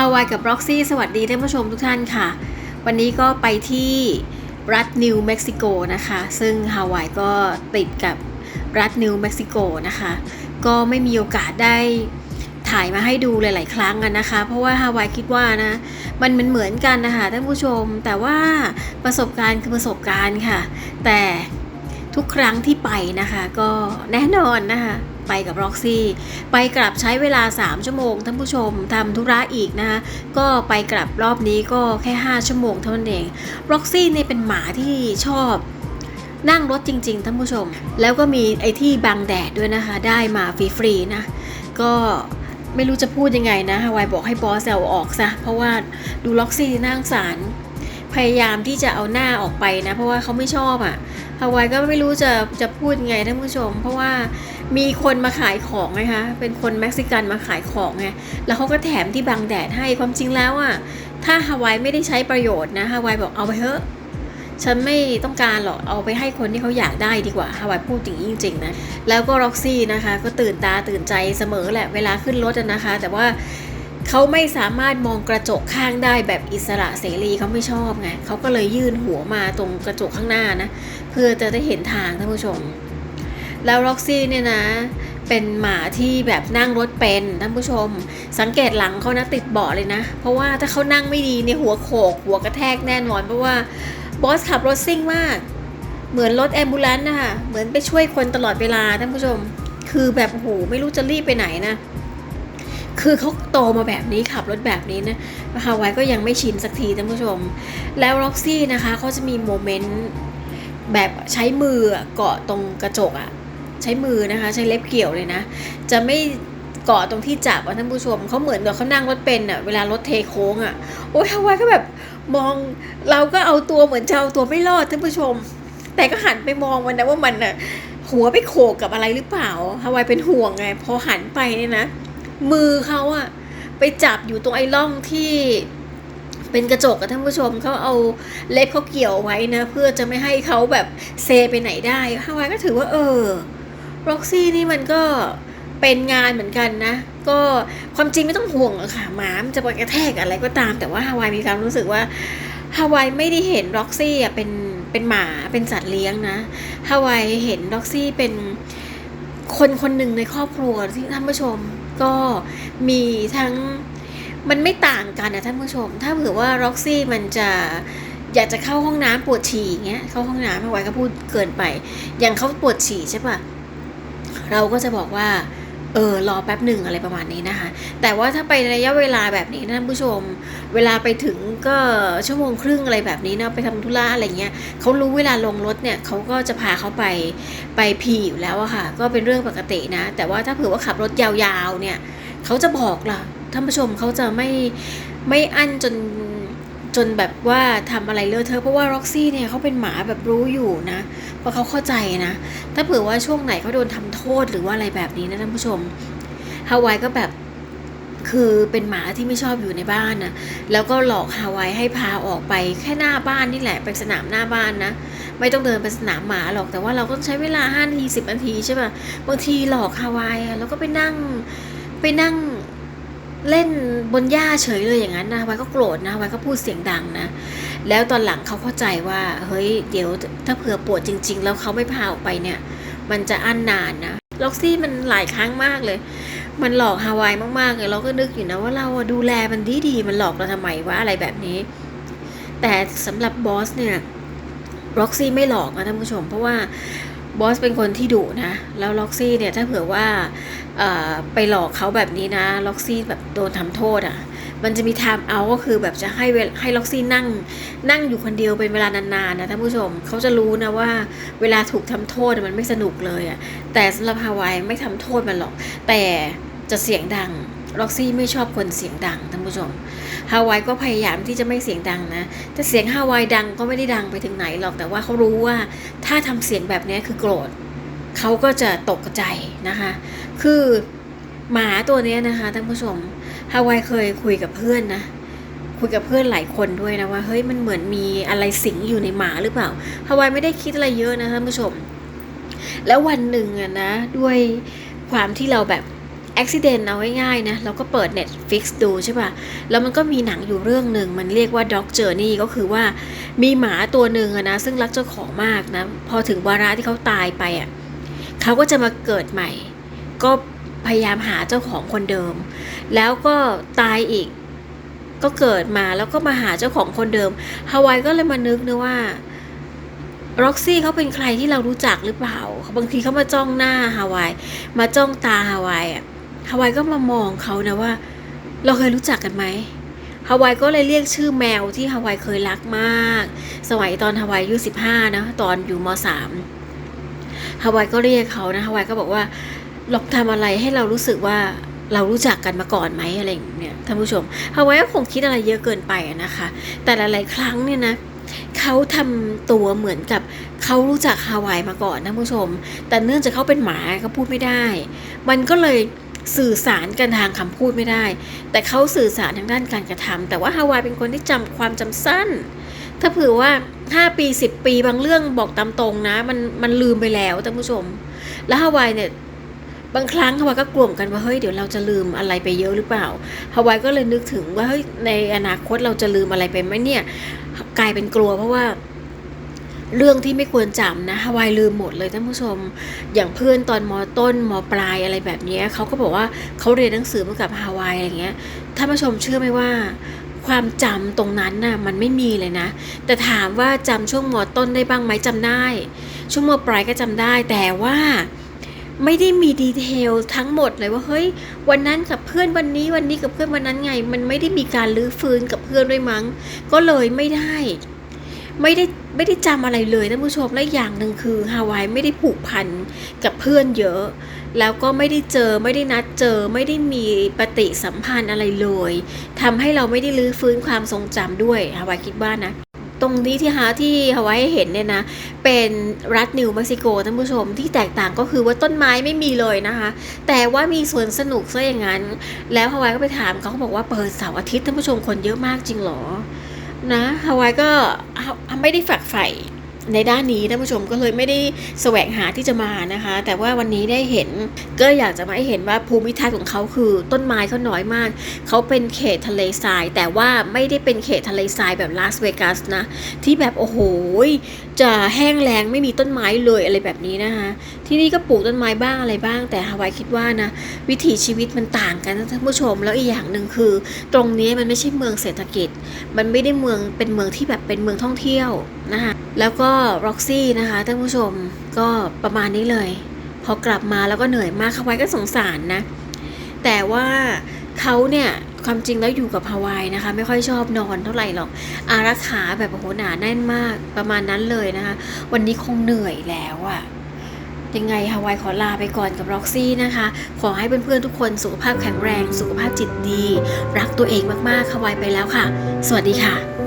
ฮาวายกับร็อกซี่สวัสดีท่านผู้ชมทุกท่านค่ะ วันนี้ก็ไปที่รัฐนิวเม็กซิโกนะคะ ซึ่งฮาวายก็ติดกับรัฐนิวเม็กซิโกนะคะ ก็ไม่มีโอกาสได้ถ่ายมาให้ดูหลาย ๆ ครั้งกันนะคะ เพราะว่าฮาวายคิดว่านะมันมือนเหมือนกันนะคะท่านผู้ชม แต่ว่าประสบการณ์คือประสบการณ์ค่ะ แต่ ทุกครั้งที่ไปนะคะก็แน่นอนนะคะไปกับร็อกซี่ไปกลับใช้เวลา 3 ชั่วโมงท่านผู้ชมทำธุระอีกนะคะก็ไปกลับรอบนี้ก็แค่ 5 ชั่วโมงเท่านั้นเองร็อกซี่เนี่ยเป็นหมาที่ชอบนั่งรถจริงๆท่านผู้ชม แล้วก็มีไอ้ที่บังแดดด้วยนะคะ ได้มาฟรีๆนะ ก็ไม่รู้จะพูดยังไงนะฮาวายบอกให้บอสเอาออกซะเพราะว่าดูล็อกซี่น่งสาร พยายามที่จะเอาหน้าออกไปนะ เพราะว่าเขาไม่ชอบอะ่ะ ฮาวายก็ไม่รู้จะจะพูดยังไงท่านผู้ชม เพราะว่ามีคนมาขายของไงคะเป็นคนเม็กซิกันมาขายของไงแล้วเขาก็แถมที่บังแดดให้ความจริงแล้วอะ่ะถ้าฮาวายไม่ได้ใช้ประโยชน์นะฮาวายบอกเอาไปเถอะฉันไม่ต้องการหรอก เอาไปให้คนที่เขาอยากได้ดีกว่าฮาวายพูดอย่างนี้จริงๆนะ แล้วก็ร็อกซี่นะคะ ก็ตื่นตาตื่นใจเสมอแหละ เวลาขึ้นรถนะคะ แต่ว่า เขาไม่สามารถมองกระจกข้างได้แบบอิสระเสรีเขาไม่ชอบไงเขาก็เลยยื่นหัวมาตรงกระจกข้างหน้านะ เพื่อจะได้เห็นทางท่านผู้ชม แล้วร็อกซี่เนี่ยนะ เป็นหมาที่แบบนั่งรถเป็นท่านผู้ชม สังเกตหลังเขานะติดเบาะเลยนะ เพราะว่าถ้าเขานั่งไม่ดีเนี่ยหัวโขก หัวกระแทกแน่นอน เพราะว่าบอสขับรถซิ่งมาก เหมือนรถแอมบูเลนต์นะคะเหมือนไปช่วยคนตลอดเวลาท่านผู้ชม คือแบบโอ้โหไม่รู้จะรีบไปไหนนะ คือเขาโตมาแบบนี้ขับรถแบบนี้นะฮาวายก็ยังไม่ชินสักทีท่านผู้ชม แล้วล็อกซี่นะคะเขาจะมีโมเมนต์แบบใช้มือเกาะตรงกระจกอะใช้มือนะคะใช้เล็บเกี่ยวเลยนะ จะไม่เกาะตรงที่จับอะท่านผู้ชมเขาเหมือนกับเขานั่งรถเป็นอะเวลารถเทโค้งอะโอ้ยฮาวายก็แบบมองเราก็เอาตัวเหมือนจะเอาตัวไม่รอดท่านผู้ชม แต่ก็หันไปมองมันนะว่ามันอะหัวไปโขกกับอะไรหรือเปล่าฮาวายเป็นห่วงไงพอหันไปเนี่ยนะ มือเขาอะไปจับอยู่ตรงไอ้ร่องที่เป็นกระจกอะท่านผู้ชมเขาเอาเล็บเขาเกี่ยวไว้นะ เพื่อจะไม่ให้เขาแบบเซไปไหนได้ฮาวายก็ถือว่าเออร็อกซี่นี่มันก็เป็นงานเหมือนกันนะ ก็ความจริงไม่ต้องห่วงหรอกค่ะหมามจะไปกระแทกอะไรก็ตาม แต่ว่าฮาวายมีความรู้สึกว่าฮาวายไม่ได้เห็นร็อกซี่อะเป็นเป็นหมาเป็นสัตว์เลี้ยงนะฮาวายเห็นร็อกซี่เป็นคนคนหนึ่งในครอบครัวที่ท่านผู้ชม ก็มีทั้งมันไม่ต่างกันนะท่านผู้ชม ถ้าเผื่อว่าร็อกซี่มันจะอยากจะเข้าห้องน้ำปวดฉี่อย่างเงี้ยเข้าห้องน้ำไม่ไหวก็พูดเกินไป อย่างเขาปวดฉี่ใช่ปะเราก็จะบอกว่า เออรอแป๊บหนึ่งอะไรประมาณนี้นะคะ แต่ว่าถ้าไประยะเวลาแบบนี้นะท่านผู้ชม เวลาไปถึงก็ชั่วโมงครึ่งอะไรแบบนี้นะไปทำธุระอะไรเงี้ยเขารู้เวลาลงรถเนี่ยเขาก็จะพาเขาไปไปพีอยู่แล้วอะค่ะ ก็เป็นเรื่องปกตินะ แต่ว่าถ้าเผื่อว่าขับรถยาวๆเนี่ยเขาจะบอกล่ะท่านผู้ชมเขาจะไม่ไม่อั้นจน จนแบบว่าทำอะไรเลอะเทอะเพราะว่าร็อกซี่เนี่ยเขาเป็นหมาแบบรู้อยู่นะเพราะเขาเข้าใจนะ ถ้าเผื่อว่าช่วงไหนเขาโดนทำโทษหรือว่าอะไรแบบนี้นะท่านผู้ชมฮาวายก็แบบคือเป็นหมาที่ไม่ชอบอยู่ในบ้านนะแล้วก็หลอกฮาวายให้พาออกไปแค่หน้าบ้านนี่แหละไปสนามหน้าบ้านนะ ไม่ต้องเดินไปสนามหมาหรอกแต่ว่าเราก็ใช้เวลาห้านาทีสิบนาทีใช่ป่ะบางทีหลอกฮาวายแล้วก็ไปนั่งไปนั่ง เล่นบนหญ้าเฉยเลยอย่างนั้นนะฮาวายก็โกรธนะฮาวายก็พูดเสียงดังนะ แล้วตอนหลังเขาเข้าใจว่าเฮ้ยเดี๋ยวถ้าเผื่อปวดจริง ๆ แล้วเขาไม่พาออกไปเนี่ย มันจะอั้นนานนะล็อกซี่มันหลายครั้งมากเลย มันหลอกฮาวายมากๆเลยเราก็นึกอยู่นะว่าเราดูแลมันดีๆมันหลอกเราทำไมวะอะไรแบบนี้ แต่สำหรับบอสเนี่ยล็อกซี่ไม่หลอกนะท่านผู้ชม เพราะว่า บอสเป็นคนที่ดุนะ แล้วล็อกซี่เนี่ยถ้าเผื่อว่าไปหลอกเขาแบบนี้นะ ล็อกซี่แบบโดนทำโทษอะ่ะ มันจะมีไทม์เอาก็คือแบบจะให้ให้ล็อกซี่นั่งนั่งอยู่คนเดียวเป็นเวลานานๆนะท่านผู้ชมเขาจะรู้นะว่าเวลาถูกทำโทษมันไม่สนุกเลยอะ่ะ แต่สำหรับฮาวายไม่ทำโทษมันหรอก แต่จะเสียงดัง ล็อกซี่ไม่ชอบคนเสียงดังท่านผู้ชมฮาวายก็พยายามที่จะไม่เสียงดังนะแต่เสียงฮาวายดังก็ไม่ได้ดังไปถึงไหนหรอกแต่ว่าเขารู้ว่าถ้าทำเสียงแบบนี้คือโกรธเขาก็จะตกใจนะคะ คือหมาตัวนี้นะคะท่านผู้ชมฮาวายเคยคุยกับเพื่อนนะคุยกับเพื่อนหลายคนด้วยนะว่าเฮ้ยมันเหมือนมีอะไรสิงอยู่ในหมาหรือเปล่าฮาวายไม่ได้คิดอะไรเยอะนะท่านผู้ชม แล้ววันหนึ่งอะนะด้วยความที่เราแบบ อุบิเหตุเอาง่ายๆนะเราก็เปิด Netflix ดูใช่ป่ะ แล้วมันก็มีหนังอยู่เรื่องหนึ่ง มันเรียกว่า Dog Journey ก็คือว่ามีหมาตัวหนึ่งนะ ซึ่งรักเจ้าของมากนะ พอถึงวาระที่เขาตายไปอะเขาก็จะมาเกิดใหม่ ก็พยายามหาเจ้าของคนเดิม แล้วก็ตายอีก ก็เกิดมาแล้วก็มาหาเจ้าของคนเดิมฮาวายก็เลยมานึกนะว่าร็อกซี่เขาเป็นใครที่เรารู้จักหรือเปล่า บางทีเขามาจ้องหน้าฮาวาย มาจ้องตาฮาวายอะ ฮาวายก็มามองเขานะว่า เราเคยรู้จักกันไหมฮาวายก็เลยเรียกชื่อแมวที่ฮาวายเคยรักมาก สมัยตอนฮาวายอายุสิบห้านะตอนอยู่มสามฮาวายก็เรียกเขานะฮาวายก็บอกว่าลองทำอะไรให้เรารู้สึกว่าเรารู้จักกันมาก่อนไหมอะไรอย่างเงี้ยท่านผู้ชมฮาวายก็คงคิดอะไรเยอะเกินไปนะคะ แต่หลายๆครั้งเนี่ยนะเขาทำตัวเหมือนกับเขารู้จักฮาวายมาก่อนนะผู้ชม แต่เนื่องจากเขาเป็นหมาเขาพูดไม่ได้ มันก็เลย สื่อสารกันทางคำพูดไม่ได้ แต่เขาสื่อสารทางด้านการกระทำแต่ว่าฮาวายเป็นคนที่จำความจำสั้น ถ้าเผื่อว่า 5 ปี 10 ปีบางเรื่องบอกตามตรงนะ มันมันลืมไปแล้วท่านผู้ชม แล้วฮาวายเนี่ยบางครั้งฮาวายก็กลัวเหมือนกันว่าเฮ้ยเดี๋ยวเราจะลืมอะไรไปเยอะหรือเปล่าฮาวายก็เลยนึกถึงว่าเฮ้ยในอนาคตเราจะลืมอะไรไปไหมเนี่ยกลายเป็นกลัวเพราะว่า เรื่องที่ไม่ควรจำนะฮาวายลืมหมดเลยท่านผู้ชม อย่างเพื่อนตอนมต้นมปลายอะไรแบบนี้เขาก็บอกว่าเขาเรียนหนังสือมากับฮาวายอะไรเงี้ยท่านผู้ชมเชื่อไหมว่าความจำตรงนั้นน่ะมันไม่มีเลยนะ แต่ถามว่าจำช่วงมต้นได้บ้างไหมจำได้ ช่วงมปลายก็จำได้ แต่ว่าไม่ได้มีดีเทลทั้งหมดเลยว่าเฮ้ยวันนั้นกับเพื่อนวันนี้วันนี้กับเพื่อนวันนั้นไง มันไม่ได้มีการลื้อฟื้นกับเพื่อนด้วยมั้ง ก็เลยไม่ได้ ไม่ได้ ไม่ได้จำอะไรเลยท่านผู้ชมและอย่างหนึ่งคือฮาวายไม่ได้ผูกพันกับเพื่อนเยอะ แล้วก็ไม่ได้เจอไม่ได้นัดเจอไม่ได้มีปฏิสัมพันธ์อะไรเลยทำให้เราไม่ได้ลื้อฟื้นความทรงจำด้วยฮาวายคิดว่านะตรงนี้ที่ฮาที่ฮาวายเห็นเนี่ยนะ เป็นรัฐนิวเม็กซิโกท่านผู้ชมที่แตกต่างก็คือว่าต้นไม้ไม่มีเลยนะคะ แต่ว่ามีสวนสนุกซะอย่างนั้น แล้วฮาวายก็ไปถามเขาบอกว่าเปิดเสาร์อาทิตย์ท่านผู้ชมคนเยอะมากจริงหรอ นะฮาวายก็ไม่ได้ฝักใฝ่ ในด้านนี้ท่านผู้ชมก็เลยไม่ได้แสวงหาที่จะมานะคะ แต่ว่าวันนี้ได้เห็นก็อยากจะมาให้เห็นว่าภูมิทัศน์ของเขาคือต้นไม้เขาน้อยมาก เขาเป็นเขตทะเลทราย แต่ว่าไม่ได้เป็นเขตทะเลทรายแบบลาสเวกัสนะที่แบบโอ้โหจะแห้งแล้งไม่มีต้นไม้เลยอะไรแบบนี้นะคะที่นี่ก็ปลูกต้นไม้บ้างอะไรบ้าง แต่ฮาวายคิดว่านะวิถีชีวิตมันต่างกันท่านผู้ชมแล้วอีกอย่างหนึ่งคือ ตรงนี้มันไม่ใช่เมืองเศรษฐกิจ มันไม่ได้เมืองเป็นเมืองที่แบบเป็นเมืองท่องเที่ยวนะคะแล้วก็ร็อกซี่นะคะท่านผู้ชมก็ประมาณนี้เลย พอกลับมาแล้วก็เหนื่อยมากฮาวายก็สงสารนะ แต่ว่าเขาเนี่ยความจริงแล้วอยู่กับฮาวายนะคะ ไม่ค่อยชอบนอนเท่าไหร่หรอกอารักขาแบบโอ้โหหนาแน่นมากประมาณนั้นเลยนะคะ วันนี้คงเหนื่อยแล้วอะยังไงฮาวายขอลาไปก่อนกับร็อกซี่นะคะ ขอให้เพื่อนๆทุกคนสุขภาพแข็งแรง สุขภาพจิตดี รักตัวเองมากๆฮาวายไปแล้วค่ะ สวัสดีค่ะ